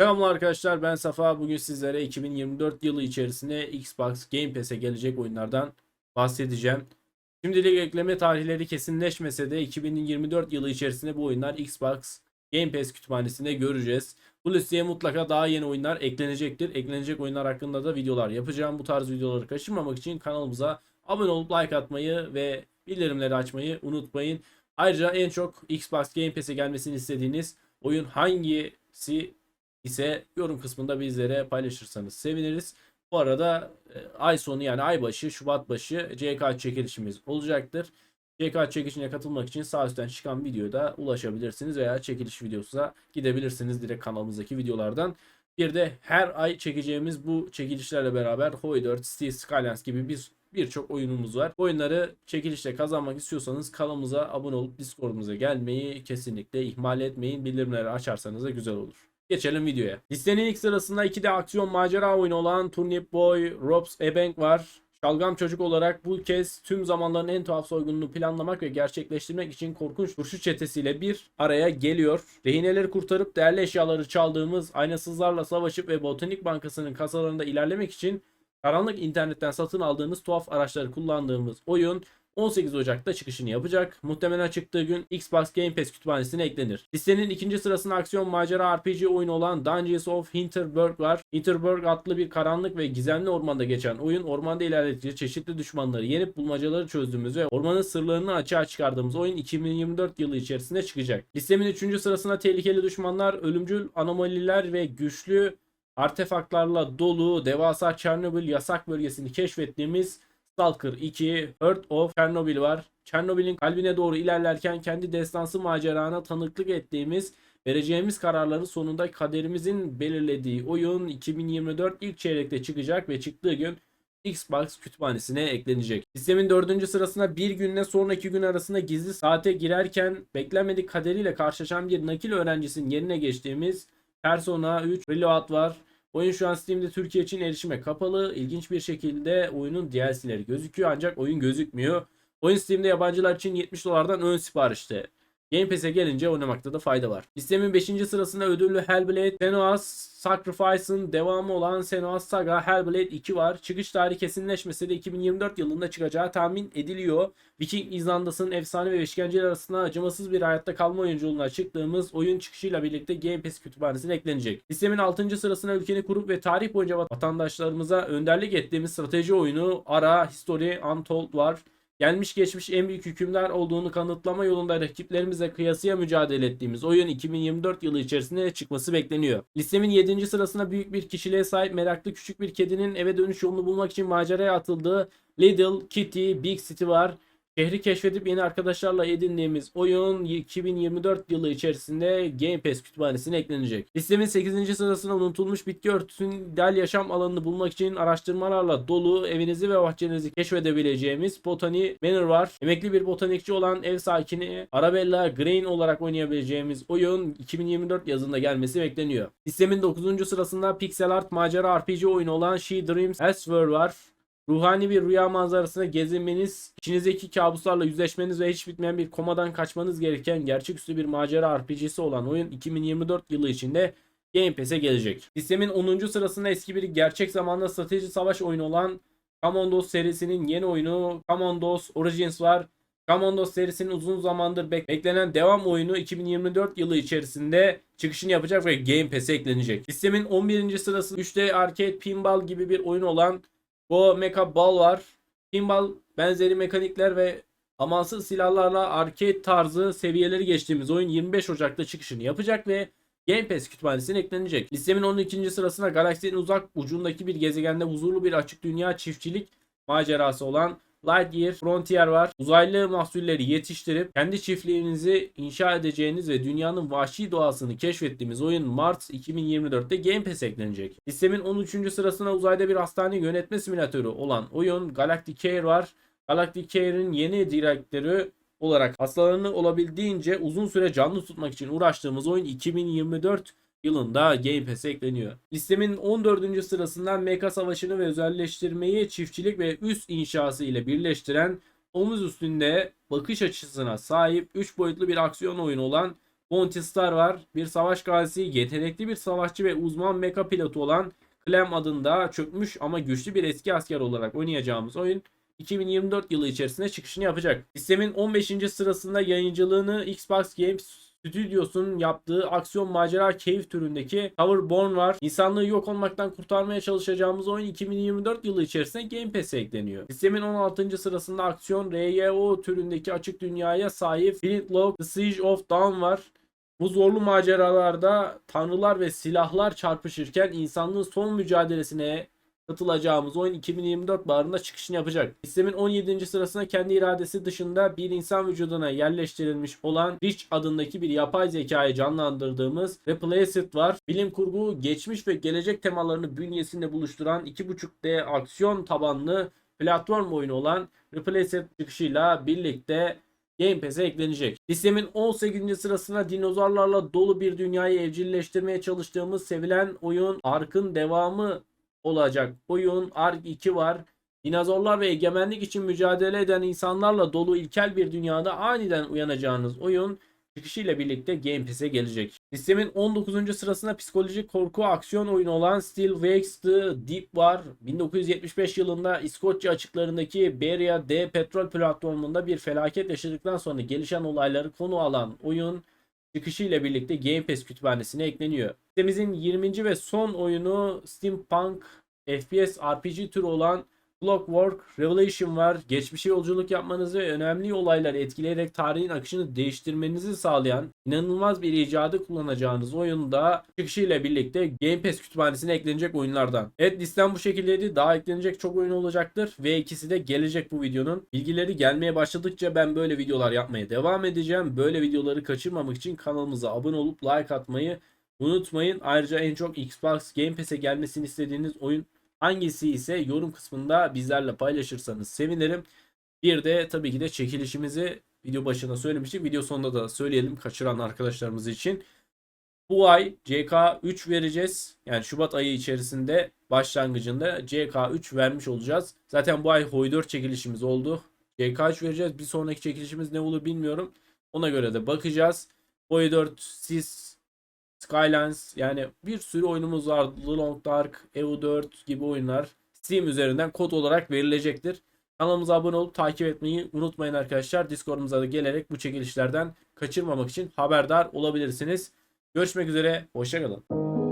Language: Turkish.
Selamlar arkadaşlar ben Safa. Bugün sizlere 2024 yılı içerisinde Xbox Game Pass'e gelecek oyunlardan bahsedeceğim. Şimdilik ekleme tarihleri kesinleşmese de 2024 yılı içerisinde bu oyunlar Xbox Game Pass kütüphanesinde göreceğiz. Bu listeye mutlaka daha yeni oyunlar eklenecektir. Eklenecek oyunlar hakkında da videolar yapacağım. Bu tarz videoları kaçırmamak için kanalımıza abone olup like atmayı ve bildirimleri açmayı unutmayın. Ayrıca en çok Xbox Game Pass'e gelmesini istediğiniz oyun hangisi ise yorum kısmında bizlere paylaşırsanız seviniriz. Bu arada e, ay sonu yani ay başı, Şubat başı CK çekilişimiz olacaktır. CK çekilişine katılmak için sağ üstten çıkan videoda ulaşabilirsiniz veya çekiliş videosuna gidebilirsiniz direkt kanalımızdaki videolardan. Bir de her ay çekeceğimiz bu çekilişlerle beraber Hoi 4, Cities Skylines gibi bir birçok oyunumuz var. Oyunları çekilişle kazanmak istiyorsanız kanalımıza abone olup Discord'umuza gelmeyi kesinlikle ihmal etmeyin. Bildirimleri açarsanız da güzel olur. Geçelim videoya. Listenin ilk sırasında iki de aksiyon macera oyunu olan Turnip Boy, Robs Ebank var. Şalgam çocuk olarak bu kez tüm zamanların en tuhaf soygununu planlamak ve gerçekleştirmek için korkunç turşu çetesiyle bir araya geliyor. Rehineleri kurtarıp değerli eşyaları çaldığımız, aynasızlarla savaşıp ve Botanik Bankası'nın kasalarında ilerlemek için karanlık internetten satın aldığınız tuhaf araçları kullandığımız oyun 18 Ocak'ta çıkışını yapacak. Muhtemelen çıktığı gün Xbox Game Pass kütüphanesine eklenir. Listenin ikinci sırasında aksiyon macera RPG oyunu olan Dungeons of Hinterberg var. Hinterberg adlı bir karanlık ve gizemli ormanda geçen oyun ormanda ilerledikçe çeşitli düşmanları yenip bulmacaları çözdüğümüz ve ormanın sırlarını açığa çıkardığımız oyun 2024 yılı içerisinde çıkacak. Listemin üçüncü sırasında tehlikeli düşmanlar, ölümcül anomaliler ve güçlü artefaktlarla dolu devasa Çernobil yasak bölgesini keşfettiğimiz Stalker 2, Earth of Chernobyl var. Çernobil'in kalbine doğru ilerlerken kendi destansı macerana tanıklık ettiğimiz vereceğimiz kararların sonunda kaderimizin belirlediği oyun 2024 ilk çeyrekte çıkacak ve çıktığı gün Xbox kütüphanesine eklenecek. Sistemin dördüncü sırasında bir günle sonraki gün arasında gizli saate girerken beklenmedik kaderiyle karşılaşan bir nakil öğrencisinin yerine geçtiğimiz Persona 3 Reload var. Oyun şu an Steam'de Türkiye için erişime kapalı. İlginç bir şekilde oyunun DLC'leri gözüküyor ancak oyun gözükmüyor. Oyun Steam'de yabancılar için 70 dolardan ön siparişte. Game Pass'e gelince oynamakta da fayda var. Listemin 5. sırasında ödüllü Hellblade, Senua's Sacrifice'ın devamı olan Senua's Saga Hellblade 2 var. Çıkış tarihi kesinleşmese de 2024 yılında çıkacağı tahmin ediliyor. Viking İzlanda'sının efsane ve işkenceler arasında acımasız bir hayatta kalma oyunculuğuna çıktığımız oyun çıkışıyla birlikte Game Pass kütüphanesine eklenecek. Listemin 6. sırasına ülkeni kurup ve tarih boyunca vatandaşlarımıza önderlik ettiğimiz strateji oyunu Ara History Untold var gelmiş geçmiş en büyük hükümdar olduğunu kanıtlama yolunda rakiplerimizle kıyasıya mücadele ettiğimiz oyun 2024 yılı içerisinde çıkması bekleniyor. Listemin 7. sırasında büyük bir kişiliğe sahip meraklı küçük bir kedinin eve dönüş yolunu bulmak için maceraya atıldığı Little Kitty Big City var. Şehri keşfedip yeni arkadaşlarla edindiğimiz oyun 2024 yılı içerisinde Game Pass kütüphanesine eklenecek. Listemin 8. sırasına unutulmuş bitki örtüsünün ideal yaşam alanını bulmak için araştırmalarla dolu evinizi ve bahçenizi keşfedebileceğimiz Botany Manor var. Emekli bir botanikçi olan ev sakini Arabella Grain olarak oynayabileceğimiz oyun 2024 yazında gelmesi bekleniyor. Listemin 9. sırasında pixel art macera RPG oyunu olan She Dreams Elsewhere var. Ruhani bir rüya manzarasında gezinmeniz, içinizdeki kabuslarla yüzleşmeniz ve hiç bitmeyen bir komadan kaçmanız gereken gerçeküstü bir macera RPG'si olan oyun 2024 yılı içinde Game Pass'e gelecek. Sistemin 10. sırasında eski bir gerçek zamanlı strateji savaş oyunu olan Commandos serisinin yeni oyunu Commandos Origins var. Commandos serisinin uzun zamandır bek- beklenen devam oyunu 2024 yılı içerisinde çıkışını yapacak ve Game Pass'e eklenecek. Sistemin 11. sırası 3D arcade pinball gibi bir oyun olan Go Mecha Ball var. Pinball benzeri mekanikler ve amansız silahlarla arcade tarzı seviyeleri geçtiğimiz oyun 25 Ocak'ta çıkışını yapacak ve Game Pass kütüphanesine eklenecek. Listemin 12. sırasına galaksinin uzak ucundaki bir gezegende huzurlu bir açık dünya çiftçilik macerası olan Lightyear Frontier var. Uzaylı mahsulleri yetiştirip kendi çiftliğinizi inşa edeceğiniz ve dünyanın vahşi doğasını keşfettiğimiz oyun Mart 2024'te Game Pass eklenecek. Listemin 13. sırasına uzayda bir hastane yönetme simülatörü olan oyun Galactic Care var. Galactic Care'in yeni direktörü olarak hastalarını olabildiğince uzun süre canlı tutmak için uğraştığımız oyun 2024 yılında Game Pass'e ekleniyor. Listemin 14. sırasından Mecha Savaşı'nı ve özelleştirmeyi çiftçilik ve üst inşası ile birleştiren omuz üstünde bakış açısına sahip 3 boyutlu bir aksiyon oyunu olan Bounty Star var. Bir savaş gazisi, yetenekli bir savaşçı ve uzman meka pilotu olan Clem adında çökmüş ama güçlü bir eski asker olarak oynayacağımız oyun 2024 yılı içerisinde çıkışını yapacak. Sistemin 15. sırasında yayıncılığını Xbox Games Studios'un yaptığı aksiyon macera keyif türündeki Towerborn var. İnsanlığı yok olmaktan kurtarmaya çalışacağımız oyun 2024 yılı içerisinde Game Pass'e ekleniyor. Sistemin 16. sırasında aksiyon RYO türündeki açık dünyaya sahip Flintlock The Siege of Dawn var. Bu zorlu maceralarda tanrılar ve silahlar çarpışırken insanlığın son mücadelesine katılacağımız oyun 2024 baharında çıkışını yapacak. Sistemin 17. sırasına kendi iradesi dışında bir insan vücuduna yerleştirilmiş olan Rich adındaki bir yapay zekayı canlandırdığımız Replaced var. Bilim kurgu, geçmiş ve gelecek temalarını bünyesinde buluşturan 2.5D aksiyon tabanlı platform oyunu olan Replaced çıkışıyla birlikte Game Pass'e eklenecek. Sistemin 18. sırasına dinozorlarla dolu bir dünyayı evcilleştirmeye çalıştığımız sevilen oyun Ark'ın devamı olacak. Oyun Ark 2 var. Dinozorlar ve egemenlik için mücadele eden insanlarla dolu ilkel bir dünyada aniden uyanacağınız oyun çıkışıyla birlikte Game Pass'e gelecek. Sistemin 19. sırasında psikolojik korku aksiyon oyunu olan Still Wakes the Deep var. 1975 yılında İskoçya açıklarındaki Beria D petrol platformunda bir felaket yaşadıktan sonra gelişen olayları konu alan oyun çıkışıyla birlikte Game Pass kütüphanesine ekleniyor. Sitemizin 20. ve son oyunu Steampunk FPS RPG türü olan Clockwork Revelation var. Geçmişe yolculuk yapmanızı ve önemli olayları etkileyerek tarihin akışını değiştirmenizi sağlayan inanılmaz bir icadı kullanacağınız oyunda çıkışıyla birlikte Game Pass kütüphanesine eklenecek oyunlardan. Evet listem bu şekildeydi. Daha eklenecek çok oyun olacaktır ve ikisi de gelecek bu videonun. Bilgileri gelmeye başladıkça ben böyle videolar yapmaya devam edeceğim. Böyle videoları kaçırmamak için kanalımıza abone olup like atmayı unutmayın. Ayrıca en çok Xbox Game Pass'e gelmesini istediğiniz oyun Hangisi ise yorum kısmında bizlerle paylaşırsanız sevinirim. Bir de tabii ki de çekilişimizi video başında söylemiştik. Video sonunda da söyleyelim kaçıran arkadaşlarımız için. Bu ay CK3 vereceğiz. Yani Şubat ayı içerisinde başlangıcında CK3 vermiş olacağız. Zaten bu ay Hoy 4 çekilişimiz oldu. CK3 vereceğiz. Bir sonraki çekilişimiz ne olur bilmiyorum. Ona göre de bakacağız. Hoy 4 siz Skylines yani bir sürü oyunumuz var. The Long Dark, EU4 gibi oyunlar Steam üzerinden kod olarak verilecektir. Kanalımıza abone olup takip etmeyi unutmayın arkadaşlar. Discord'umuza da gelerek bu çekilişlerden kaçırmamak için haberdar olabilirsiniz. Görüşmek üzere. Hoşçakalın.